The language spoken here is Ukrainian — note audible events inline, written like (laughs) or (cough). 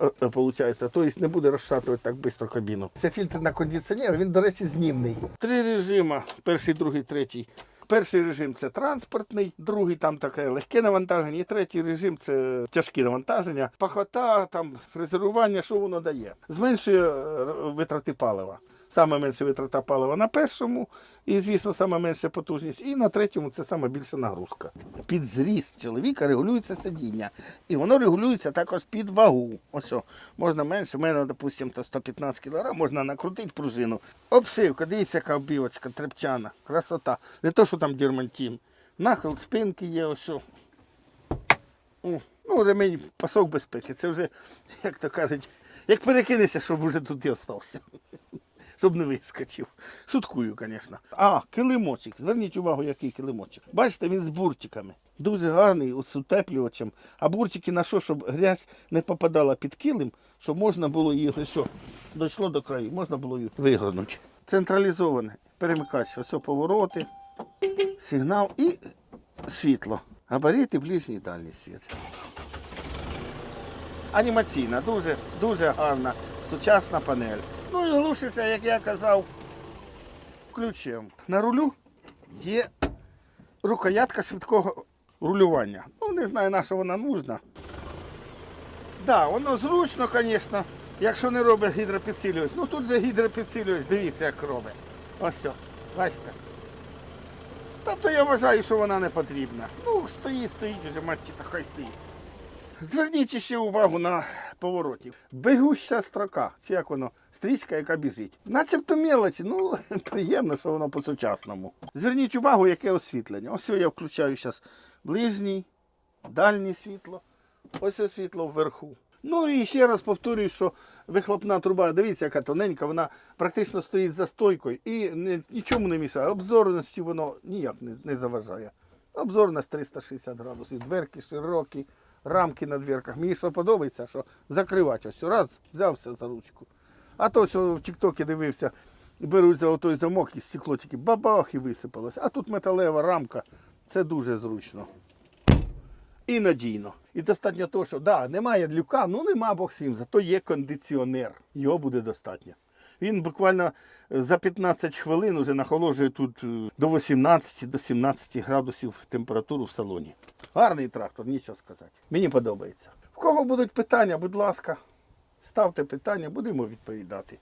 е, е, Получається, тобто не буде розшатувати так швидко кабіну. Це фільтр на кондиціонер, він, до речі, знімний. Три режими: перший, другий, третій. Перший режим це транспортний, другий там таке легке навантаження, і третій режим це тяжкі навантаження, пахота, там фрезерування, що воно дає. Зменшує е, витрати палива. Саме менше витрата палива на першому, і, звісно, саме менша потужність. І на третьому це саме більша нагрузка. Під зріст чоловіка регулюється сидіння. І воно регулюється також під вагу. Ось, можна менше, у мене, допустимо, то 115 кг, можна накрутити пружину. Обшивка, дивіться, яка оббівочка, трепчана, красота. Не то, що там дірмантін. Нахил спинки є, ось. о. Ну, ремень пасок безпеки. Це вже, як то кажуть, як перекинешся, щоб вже тут і остався. Щоб не вискочив. Шуткую, звісно. А, килимочок. Зверніть увагу, який килимочок. Бачите, він з буртиками. Дуже гарний, з утеплювачем. А буртики на що, щоб грязь не попадала під килим, щоб можна було її, ось, дійшло до краю, можна було її вигорнути. Централізоване. Перемикач, ось повороти, сигнал і світло. Габарити, ближній і дальній світ. Анімаційна, дуже, дуже гарна, сучасна панель. Ну і глушиться, як я казав, ключем. На рулю є рукоятка швидкого рулювання. Ну, не знаю, на що вона нужна. Так, да, воно зручно, звісно, якщо не робить гідропідсилювач. Ну тут же гідропідсилювач, дивіться, як робить. Ось все, бачите. Тобто я вважаю, що вона не потрібна. Ну, стоїть, стоїть вже, матті, та хай стоїть. Зверніть ще увагу на повороті. Бегуща строка, чи як воно, стрічка, яка біжить. Начебто мелочі, ну (laughs) приємно, що воно по-сучасному. Зверніть увагу, яке освітлення. Ось я включаю зараз ближній, дальнє світло, ось світло вверху. Ну і ще раз повторюю, що вихлопна труба, дивіться, яка тоненька, вона практично стоїть за стойкою і нічому не мішає. Обзорності воно ніяк не, не заважає. Обзорність 360 градусів, дверки широкі, рамки на дверках. Мені що подобається, що закривати ось раз, взявся за ручку. А то ось в Тіктокі дивився, беруть за отой замок і стекло тільки бабах і висипалося. А тут металева рамка, це дуже зручно. І надійно. І достатньо того, що да, немає люка, ну нема бог сім, зато є кондиціонер. Його буде достатньо. Він буквально е, за 15 хвилин вже нахоложує тут е, до 18 до 17 градусів температуру в салоні. Гарний трактор, нічого сказати. Мені подобається. В кого будуть питання, будь ласка, ставте питання, будемо відповідати.